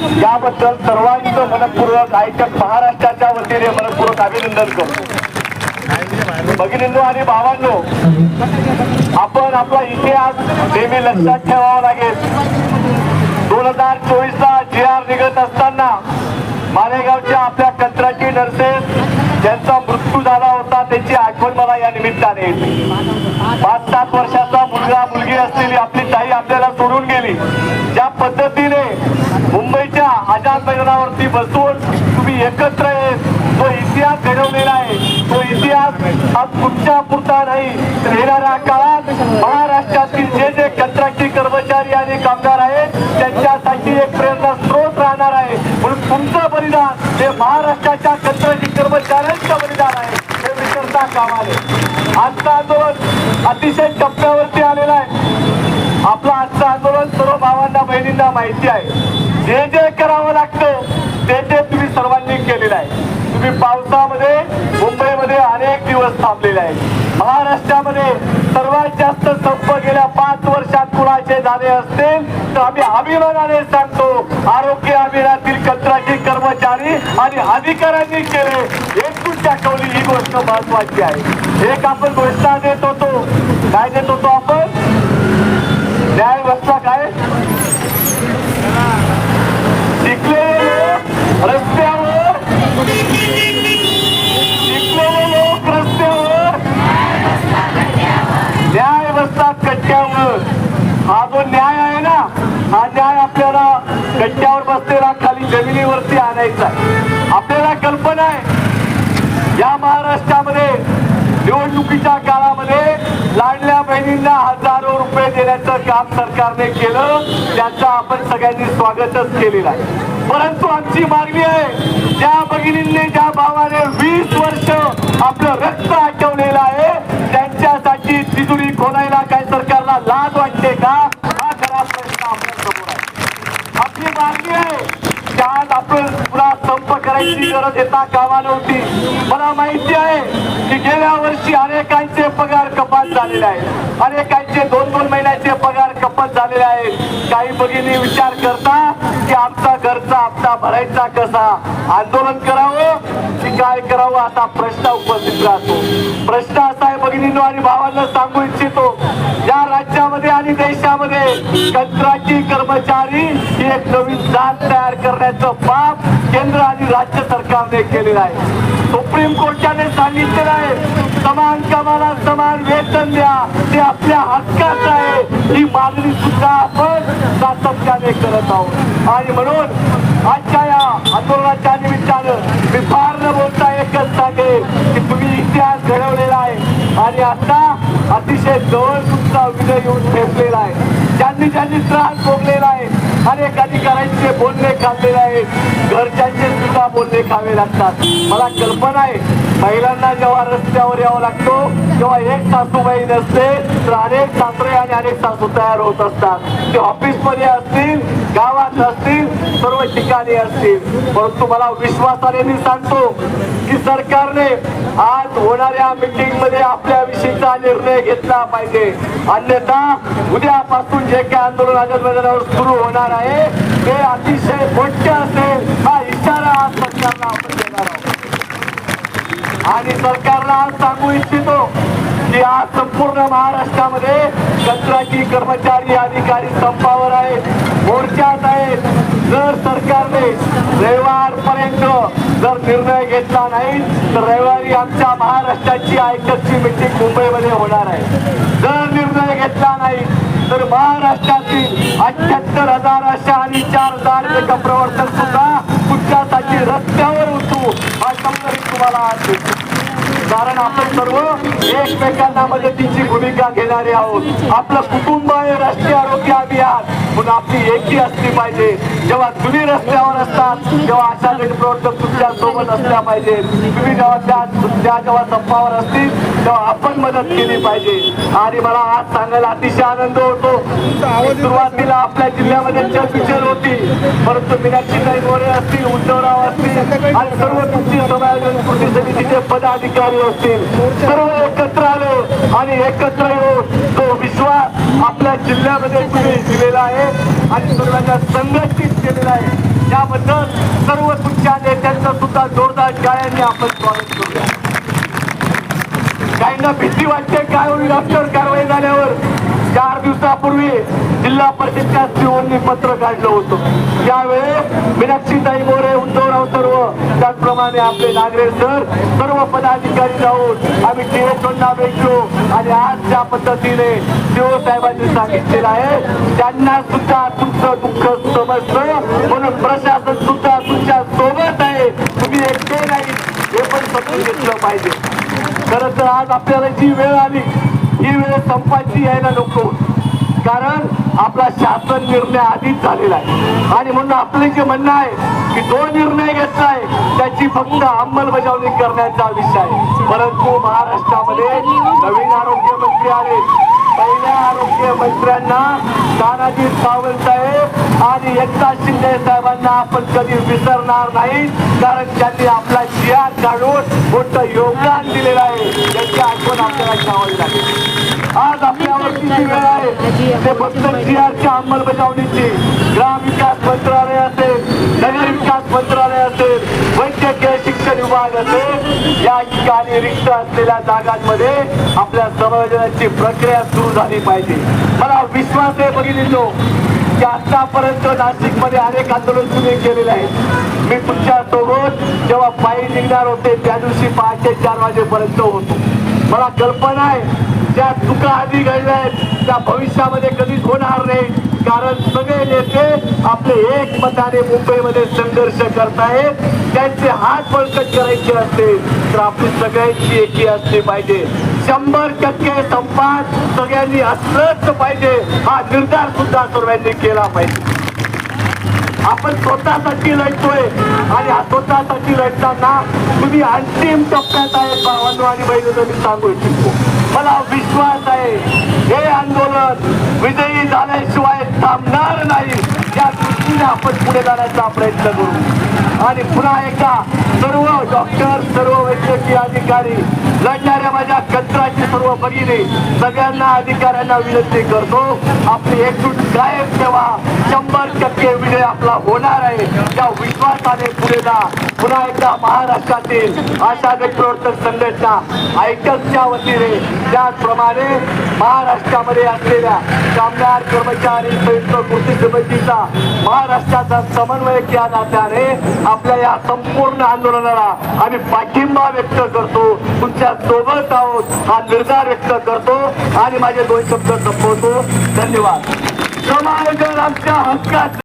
याबद्दल सर्वांचं मनपूर्वक आयटक महाराष्ट्राच्या वतीने मनपूर्वक अभिनंदन करतो. भगिनींनो आणि भावांनो आपण आपला इतिहास नेहमी लक्षात ठेवावा लागेल. दोन हजार चोवीस ला जी आर निघत असताना मालेगावच्या आपल्या कंत्राटी नर्सेस ज्यांचा मृत्यू झाला होता त्याची आठवण मला या निमित्ताने पाच सात वर्षाचा मुलगा मुलगी असलेली आपली ताई आपल्याला सोडून गेली. ज्या पद्धतीने मुंबईच्या आझाद मैदानावरती बसून तुम्ही एकत्र येत तो इतिहास घडवलेला आहे तो इतिहास हा तुमच्या पुरता नाही. तर येणाऱ्या काळात महाराष्ट्रातील जे जे कंत्राटी कर्मचारी आणि कामगार आहेत त्यांच्यासाठी एक प्रेरणा स्रोत राहणार आहे. म्हणून तुमचं बलिदान हे महाराष्ट्राच्या कंत्राटी कर्मचाऱ्यांचं बलिदान आहे. हे विसरता कामा आजचा आजचं आंदोलन अतिशय टप्प्यावरती आलेला आहे. आपलं आजचं आंदोलन सर्व भावांना बहिणींना माहिती आहे. जे जे करावं लागतं ते ते तुम्ही सर्वांनी केलेलं आहे. तुम्ही पावसामध्ये मुंबईमध्ये अनेक दिवस थांबलेले आहेत. महाराष्ट्रामध्ये सर्वात जास्त संप गेल्या पाच वर्षात कुणाचे झाले असतील तर आम्ही अभिमानाने सांगतो आरोग्य अभियानातील कंत्राटी कर्मचारी आणि अधिकाऱ्यांनी केले. एकूण दाखवली ही गोष्ट महत्वाची आहे. एक आपण घोषणा देत होतो. काय देत होतो आपण? न्याय व्यवस्था काय शिकलेले लोक रस्त्यावर शिकलेले लोक रस्त्यावर न्याय बसतात कट्ट्यावर हा जो न्याय आहे ना हा न्याय आपल्याला कट्ट्यावर बसलेला खाली जमिनीवरती आणायचा आपल्याला कल्पना आहे या महाराष्ट्रामध्ये निवडणुकीच्या काळामध्ये लाडल्या बहिणींना हजारो रुपये देण्याचं काम सरकारने केलं त्याचं आपण सगळ्यांनी स्वागतच केलेलं आहे परंतु आमची मागणी आहे ज्या भगिनींनी ज्या भावाने वीस वर्ष आपलं रक्त आटवलेलं आहे त्यांच्यासाठी तिजुरी खोलायला काय सरकारला लाज वाटते का? हा खरा प्रश्न आपल्यासमोर आहे. आपली मागणी आहे की आज आपण पुन्हा संप करायची गरज येता कामा नव्हती मला माहिती आहे की गेल्या वर्षी अनेकांचे पगार कपात झालेले आहेत अनेकांचे दोन दोन महिन्याचे पगार कपात झालेले आहेत. काही भगिनी विचार करता की आमचा घरचा हप्ता भरायचा कसा? आंदोलन करावं की काय करावं? असा प्रश्न उपस्थित राहतो. प्रश्न असा आहे भगिनींनो आणि भावांना सांगू इच्छितो या राज्यामध्ये आणि देशामध्ये कंत्राटी कर्मचारी ही एक नवीन जात तयार करण्याचं पाप केंद्र आणि राज्य सरकारने केलेलं आहे. सुप्रीम कोर्टाने सांगितलेलं आहे समान कामाला समान वेतन द्या ते आपल्या हक्काचं आहे. ही मागणी सुद्धा आपण सातत्याने करत आहोत. आणि म्हणून आजच्या या आंदोलनाच्या निमित्तानं मी फार न बोलता एकच सांगेल की तुम्ही इतिहास घडवलेला आहे. आणि आता अतिशय जवळ तुमचा विजय येऊन ठेपलेला आहे. ज्यांनी ज्यांनी त्रास भोगलेला आहे अनेक अधिकाऱ्यांचे बोलणे खाल्लेले आहेत घरचे बोलणे खावे लागतात. मला कल्पना आहे महिलांना जेव्हा रस्त्यावर यावं लागतो तेव्हा एक सासूबाई नसते तर अनेक सासरे आणि अनेक सासू तयार होत असतात. ते ऑफिसमध्ये असतील गावात असतील सर्व ठिकाणी असतील. परंतु मला विश्वासाने मी सांगतो की सरकारने आज होणाऱ्या मिटिंगमध्ये आपल्या विषयीचा निर्णय घेतला पाहिजे. अन्यथा उद्यापासून जे काही आंदोलन आझाद सुरू होणार आहे ते अतिशय मोठे असेल हा इशारा आज सरकारला आपण देणार आहोत. आणि सरकारला आज सांगू इच्छितो की आज संपूर्ण महाराष्ट्रामध्ये कंत्राटी कर्मचारी अधिकारी संपावर आहेत मोर्चात आहेत जर सरकारने रविवारपर्यंत जर निर्णय घेतला नाही तर रविवारी आमच्या महाराष्ट्राची आयकरची मिटिंग मुंबईमध्ये होणार आहे. जर निर्णय घेतला नाही तर महाराष्ट्रातील अठ्याहत्तर हजार अशा आणि चार हजार प्रवर्तन सुद्धा कुठल्यासाठी रस्त्यावर होतो हा शब्द तुम्हाला आज कारण आपण सर्व एकमेकांना मदतीची भूमिका घेणारे आहोत. आपलं कुटुंब आहे राष्ट्रीय आरोग्य अभियान. म्हणून आपली एकी असली पाहिजे. जेव्हा तुम्ही रस्त्यावर असतात तेव्हा अशा प्रवर्तक तुमच्यासोबत असल्या पाहिजे. तुम्ही जेव्हा त्या त्या जेव्हा संपावर असतील तेव्हा आपण मदत केली पाहिजे. आणि मला आज सांगायला अतिशय आनंद होतो. सुरुवातीला आपल्या जिल्ह्यामध्ये चर्चिचर होती. परंतु मीनाक्षीताई मोरे असतील उद्धवराव असतील आणि सर्व तुमची समायोजन कृती समितीचे पदाधिकारी असतील. सर्व एकत्र आलो आणि एकत्र येऊन तो विश्वास आपल्या जिल्ह्यामध्ये तुम्ही दिलेला आहे आणि सर्वांना संघटित केलेला आहे. त्याबद्दल सर्व तुमच्या नेत्यांचा सुद्धा जोरदार टाळ्यांनी आपण स्वागत करूया. काहींना भीती वाटते काय होईल अक्षर कारवाई झाल्यावर चार दिवसापूर्वी जिल्हा परिषदच्या सीओनी पत्र काढलं होतं. त्यावेळेस मीनाक्षीताई मोरे उद्धवराव सर्व. त्याचप्रमाणे आपले नागरे सर सर्व पदाधिकारी जाऊन आम्ही टीएसओंना भेटलो आणि आज ज्या पद्धतीने शिवसाहेबांनी साहेबांनी सांगितलेलं आहे त्यांना सुद्धा तुमचं दुःख समजतं. म्हणून प्रशासन सुद्धा तुमच्यासोबत आहे. तुम्ही एकटे नाही. हे पण समजून घेतलं पाहिजे. खरं तर आज आपल्याला जी वेळ आली ही वेळ संपायची यायला नको. कारण आपला शासन निर्णय आधीच झालेला आहे. आणि म्हणून आपले जे म्हणणं आहे की जो निर्णय घेतलाय त्याची फक्त अंमलबजावणी करण्याचा विषय आहे. परंतु महाराष्ट्रामध्ये नवीन आरोग्य मंत्री आले. पहिल्या आरोग्य मंत्र्यांना तानाजी सावंत साहेब आणि एकनाथ शिंदे साहेबांना आपण कधी विसरणार नाही कारण त्यांनी आपला जिया काढून मोठं योगदान दिलेलं आहे. त्याची आठवण आपल्याला ठेवावी लागेल. आज आपल्यावरती जी वेळ आहे. ते फक्त जिहादच्या अंमलबजावणीची. ग्रामविकास मंत्रालय असेल नगर विकास मंत्रालय असेल वैद्यकीय शिक्षण विभाग असेल या ठिकाणी रिक्त असलेल्या जागांमध्ये आपल्या समायोजनाची प्रक्रिया सुरू झाली पाहिजे. मला विश्वास आहे बघितलो की आतापर्यंत नाशिकमध्ये अनेक आंदोलन तुम्ही केलेले आहेत. मी तुमच्यासोबत जेव्हा पायी निघणार होते त्या दिवशी पहाटे चार वाजेपर्यंत होतो. मला कल्पना आहे ज्या चुका आधी घडल्या आहेत त्या भविष्यामध्ये कधीच होणार नाही. कारण सगळे नेते आपले एक मताने मुंबईमध्ये संघर्ष करतायत. त्यांचे हात बळकट करायचे असते तर आपली सगळ्यांची एकी असली पाहिजे. शंभर टक्के संपात सगळ्यांनी असलंच पाहिजे. हा निर्धार सुद्धा सर्वांनी केला पाहिजे. आपण स्वतःसाठी लढतोय. आणि हा स्वतःसाठी लढताना तुम्ही अंतिम टप्प्यात आहे भावांनो आणि बहिणीनं मी सांगू इच्छितो. मला विश्वास आहे हे आंदोलन विजयी झाल्याशिवाय थांबणार नाही. त्या आपण पुढे जाण्याचा प्रयत्न करू. आणि पुन्हा एकदा सर्व डॉक्टर सर्व वैद्यकीय अधिकारी लढणाऱ्या माझ्या कचराची सर्व भगिनी सगळ्यांना अधिकाऱ्यांना विनंती करतो आपली एकजूट कायम ठेवा. शंभर टक्के विजय आपला होणार आहे. त्या विश्वासाने पुढे जा. पुन्हा एकदा महाराष्ट्रातील आशा गटप्रवर्तक संघटना आयटकच्या वतीने त्याचप्रमाणे महाराष्ट्रामध्ये असलेल्या कामगार कर्मचारी संयुक्त कृती समितीचा महाराष्ट्राचा समन्वयक या नात्याने आपल्या या संपूर्ण आंदोलनाला आम्ही पाठिंबा व्यक्त करतो. तुमच्यासोबत आहोत हा निर्धार व्यक्त करतो आणि माझे दोन शब्द संपवतो. धन्यवाद. समायोजन आमच्या हक्कात